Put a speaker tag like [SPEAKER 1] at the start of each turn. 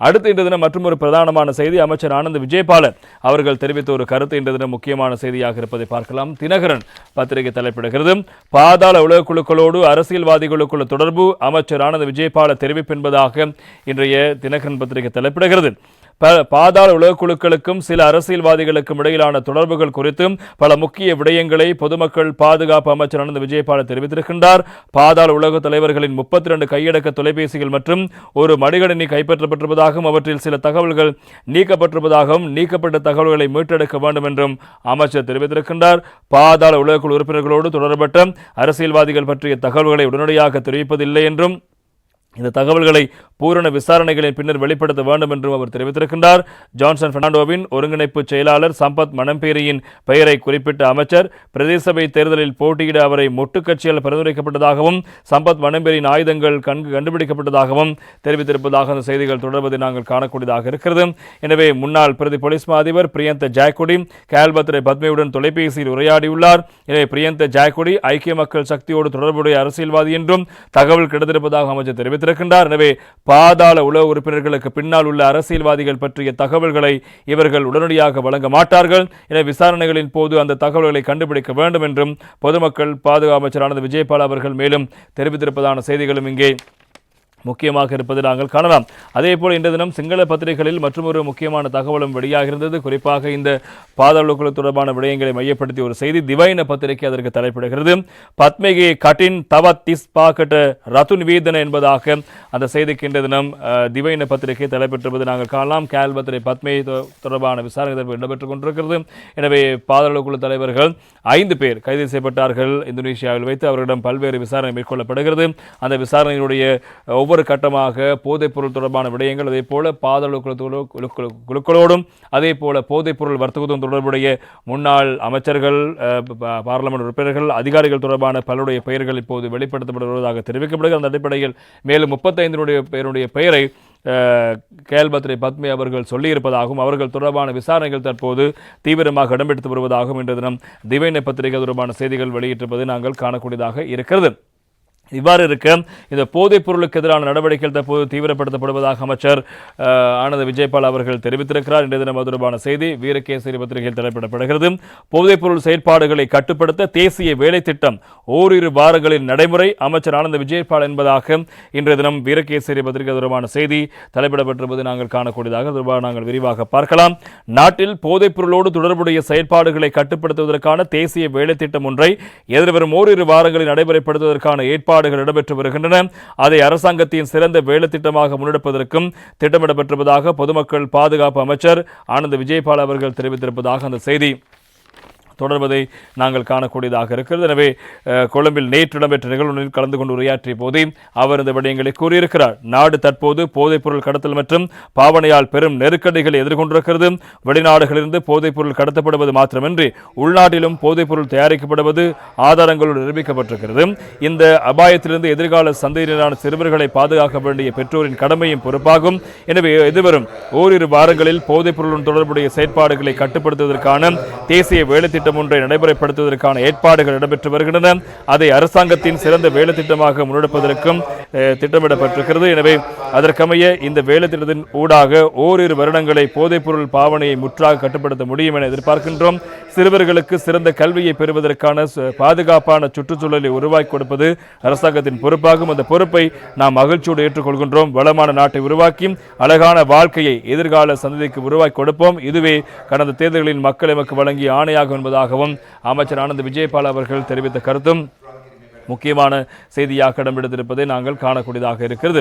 [SPEAKER 1] அடுத்து இன்று தினம் மற்றும் ஒரு பிரதானமான செய்தி. அமைச்சர் ஆனந்த் விஜயபாலன் அவர்கள் தெரிவித்த ஒரு கருத்து இன்று தினம் முக்கியமான செய்தியாக இருப்பதை பார்க்கலாம். தினகரன் பத்திரிகை தலைப்பிடுகிறது. பாதாள உலக குழுக்களோடு அரசியல்வாதிகளுக்குள்ள தொடர்பு அமைச்சர் ஆனந்த் விஜயபால தெரிவிப்பு என்பதாக இன்றைய தினகரன் பத்திரிகை தலைப்பிடுகிறது. ப- பாதாள உலக குழுக்களுக்கும் சில அரசியல்வாதிகளுக்கும் இடையிலான தொடர்புகள் குறித்தும் பல முக்கிய விடயங்களை பொதுமக்கள் பாதுகாப்பு அமைச்சர் ஆனந்த் விஜயபால தெரிவித்திருக்கின்றார். பாதாள உலக தலைவர்களின் முப்பத்தி ரெண்டு கையடக்க தொலைபேசிகள் மற்றும் ஒரு மடிகணினி உள்ளதாகவும் அவற்றில் சில தகவல்கள் நீக்கப்பட்டிருப்பதாகவும் நீக்கப்பட்ட தகவல்களை மீட்டெடுக்க வேண்டும் என்றும் அமைச்சர் தெரிவித்திருக்கின்றார். பாதாள உலகக்குழு உறுப்பினர்களோடு தொடர்பட்ட அரசியல்வாதிகள் பற்றிய தகவல்களை உடனடியாக தெரிவிப்பதில்லை என்றும் இந்த தகவல்களை பூரண விசாரணைகளின் பின்னர் வெளிப்படுத்த வேண்டும் என்றும் அவர் தெரிவித்திருக்கின்றார். ஜான்சன் பெர்னாண்டோவின் ஒருங்கிணைப்பு செயலாளர் சம்பத் மணம்பேரியின் பெயரை குறிப்பிட்ட அமைச்சர் பிரதேச சபை தேர்தலில் போட்டியிட அவரை மொட்டுக்கட்சியால் பரிந்துரைக்கப்பட்டதாகவும் சம்பத் மணம்பேரியின் ஆயுதங்கள் கண்கு கண்டுபிடிக்கப்பட்டதாகவும் தெரிவித்திருப்பதாக அந்த செய்திகள் தொடர்வதை நாங்கள் காணக்கூடியதாக இருக்கிறது. எனவே முன்னாள் பிரதி போலீஸ் மா அதிபர் பிரியந்த ஜாக்குடி கேல்பத்ரே பத்மியுடன் தொலைபேசியில் உரையாடியுள்ளார். எனவே பிரியந்த ஜாக்குடி ஐக்கிய மக்கள் சக்தியோடு தொடர்புடைய அரசியல்வாதி என்றும் தகவல் கிடைத்திருப்பதாக அமைச்சர் தெரிவித்திருக்கின்றார் எனவே பாதாள உலக உறுப்பினர்களுக்கு பின்னால் உள்ள அரசியல்வாதிகள் பற்றிய தகவல்களை இவர்கள் உடனடியாக வழங்க மாட்டார்கள். என விசாரணைகளின் போது அந்த தகவல்களை கண்டுபிடிக்க வேண்டும் என்றும் பொதுமக்கள் பாதுகாப்பு அமைச்சரானது விஜயபால் அவர்கள் மேலும் தெரிவித்திருப்பதான செய்திகளும் இங்கே முக்கியமாக இருப்பதை நாங்கள் காணலாம். அதே போல் இன்று தினம் சிங்கள பத்திரிகைகளில் மற்றொரு முக்கியமான தகவலும் வெளியாக இருந்தது. குறிப்பாக இந்த பாதாளக்குழு தொடர்பான விடயங்களை மையப்படுத்தி ஒரு செய்தி திவைன பத்திரிகை அதற்கு தலைப்பிடுகிறது. பத்மிகி கட்டின் தவ திஸ் பாக்கெட் ரத்து நிவேதன என்பதாக அந்த செய்திக்கு இன்று தினம் திவைன பத்திரிகை தலைப்பெற்றிருப்பதை நாங்கள் காணலாம். கேல்பத்திரை பத்மி தொடர்பான விசாரணை தற்போது இடம்பெற்றுக் கொண்டிருக்கிறது. எனவே பாதாளக்குழு தலைவர்கள் ஐந்து பேர் கைது செய்யப்பட்டார்கள். இந்தோனேஷியாவில் வைத்து அவர்களிடம் பல்வேறு விசாரணை மேற்கொள்ளப்படுகிறது. அந்த விசாரணையினுடைய ஒவ்வொரு கட்டமாக போதைப்பொருள் தொடர்பான விடயங்கள் அதே போல பாதாள குழுக்களோடும் அதே போல போதைப்பொருள் வர்த்தகத்துடன் தொடர்புடைய முன்னாள் அமைச்சர்கள் பாராளுமன்ற உறுப்பினர்கள் அதிகாரிகள் தொடர்பான பலருடைய பெயர்கள் இப்போது வெளிப்படுத்தப்பட்டு வருவதாக தெரிவிக்கப்படுகிறது. அந்த அடிப்படையில் மேலும் முப்பத்தைந்தினுடைய பேருடைய பெயரை அஹ், பத்மி அவர்கள் சொல்லியிருப்பதாகவும் அவர்கள் தொடர்பான விசாரணைகள் தற்போது தீவிரமாக இடம்பெடுத்து வருவதாகவும் இன்று தினம் திவைன பத்திரிகை தொடர்பான செய்திகள் வெளியிட்டிருப்பதை நாங்கள் காணக்கூடியதாக இருக்கிறது. இவ்வாறு இருக்க இந்த போதைப் பொருளுக்கு எதிரான நடவடிக்கைகள் தற்போது தீவிரப்படுத்தப்படுவதாக அமைச்சர் ஆனந்த விஜயபால் அவர்கள் தெரிவித்திருக்கிறார். இன்றைய தினம் தொடர்பான செய்தி வீரகேசரி பத்திரிகையில் தலைப்பிடப்படுகிறது. போதைப் பொருள் செயற்பாடுகளை கட்டுப்படுத்த தேசிய வேலை திட்டம் ஓரிரு வாரங்களின் நடைமுறை. அமைச்சர் ஆனந்த விஜயபால் என்பதாக இன்றைய தினம் வீரகேசரி பத்திரிகை தொடர்பான செய்தி தலைப்பிடப்பட்டிருப்பது நாங்கள் காணக்கூடியதாக தொடர்பாக நாங்கள் விரிவாக பார்க்கலாம். நாட்டில் போதைப் பொருளோடு தொடர்புடைய செயற்பாடுகளை கட்டுப்படுத்துவதற்கான தேசிய வேலை திட்டம் ஒன்றை எதிர்வரும் ஓரிரு வாரங்களில் நடைமுறைப்படுத்துவதற்கான ஏற்பாடு ஏற்பாடுகள் இடம்பெற்று வருகின்றன. அதை அரசாங்கத்தின் சிறந்த வேலை திட்டமாக முன்னெடுப்பதற்கும் திட்டமிடப்பட்டிருப்பதாக பொதுமக்கள் பாதுகாப்பு அமைச்சர் ஆனந்த் விஜயபால் அவர்கள் தெரிவித்திருப்பதாக அந்த செய்தி. தொடர்வதை நாங்கள் காணக்கூடியதாக இருக்கிறது. எனவே கொழும்பில் நேற்று இடம்பெற்ற நிகழ்வுகளில் கலந்து கொண்டு உரையாற்றிய போதே அவர் இந்த விடயங்களை கூறியிருக்கிறார். நாடு தற்போது போதைப்பொருள் கடத்தல் மற்றும் பாவனையால் பெரும் நெருக்கடிகளை எதிர்கொண்டிருக்கிறது. வெளிநாடுகளிலிருந்து போதைப்பொருள் கடத்தப்படுவது மாத்திரமின்றி உள்நாட்டிலும் போதைப்பொருள் தயாரிக்கப்படுவது ஆதாரங்களோடு நிரூபிக்கப்பட்டிருக்கிறது. இந்த அபாயத்திலிருந்து எதிர்கால சந்தையினரான சிறுவர்களை பாதுகாக்க வேண்டிய பெற்றோரின் கடமையும் பொறுப்பாகும். எனவே எதிர்வரும் ஓரிரு வாரங்களில் போதைப்பொருளுடன் தொடர்புடைய செயற்பாடுகளை கட்டுப்படுத்துவதற்கான தேசிய வேலைத்திட்டம் ஒன்றை நடைமுறைப்படுத்துவதற்கான ஏற்பாடுகள் இடம்பெற்று வருகின்றன. அதை அரசாங்கத்தின் சிறந்த வேலை திட்டமாக முன்னெடுப்பதற்கும் திட்டமிடப்பட்டிருக்கிறது. எனவே அதற்கமைய இந்த வேலை திட்டத்தின் ஊடாக ஓரிரு வருடங்களை போதைப்பொருள் பாவனையை முற்றாக கட்டுப்படுத்த முடியும் என எதிர்பார்க்கின்றோம். சிறுவர்களுக்கு சிறந்த கல்வியை பெறுவதற்கான பாதுகாப்பான சுற்றுச்சூழலை உருவாக்கி கொடுப்பது அரசாங்கத்தின் பொறுப்பாகும். அந்த பொறுப்பை நாம் மகிழ்ச்சியோடு ஏற்றுக்கொள்கின்றோம். வளமான நாட்டை உருவாக்கி அழகான வாழ்க்கையை எதிர்கால சந்ததிக்கு உருவாக்கி கொடுப்போம். இதுவே கடந்த தேர்தல்களில் மக்கள் எமக்கு வழங்கிய ஆணையாகும் உள்ளதாகவும் அமைச்சர் ஆனந்த் விஜயபால் அவர்கள் தெரிவித்த கருத்தும் முக்கியமான செய்தியாக இடம்பெடுத்திருப்பதை நாங்கள் காணக்கூடியதாக இருக்கிறது.